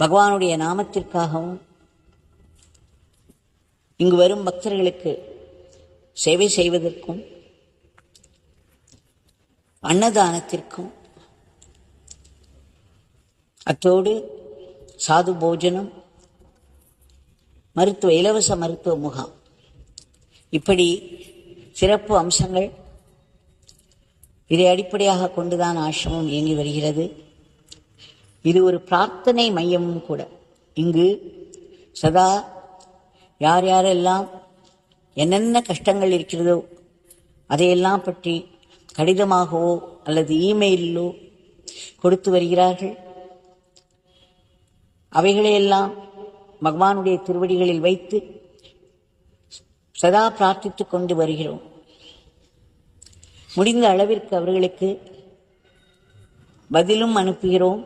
பகவானுடைய நாமத்திற்காகவும் இங்கு வரும் பக்தர்களுக்கு சேவை செய்வதற்கும் அன்னதானத்திற்கும் அத்தோடு சாது போஜனம் மருத்துவ இலவச மருத்துவ முகாம். இப்படி சிறப்பு அம்சங்கள் இதை அடிப்படையாக கொண்டுதான் ஆசிரமம் இயங்கி வருகிறது. இது ஒரு பிரார்த்தனை மையமும் கூட. இங்கு சதா யார் யாரெல்லாம் என்னென்ன கஷ்டங்கள் இருக்கிறதோ அதையெல்லாம் பற்றி கடிதமாகவோ அல்லது இமெயிலிலோ கொடுத்து வருகிறார்கள். அவைகளையெல்லாம் பகவானுடைய திருவடிகளில் வைத்து சதா பிரார்த்தித்து கொண்டு வருகிறோம். முடிந்த அளவிற்கு அவர்களுக்கு பதிலும் அனுப்புகிறோம்.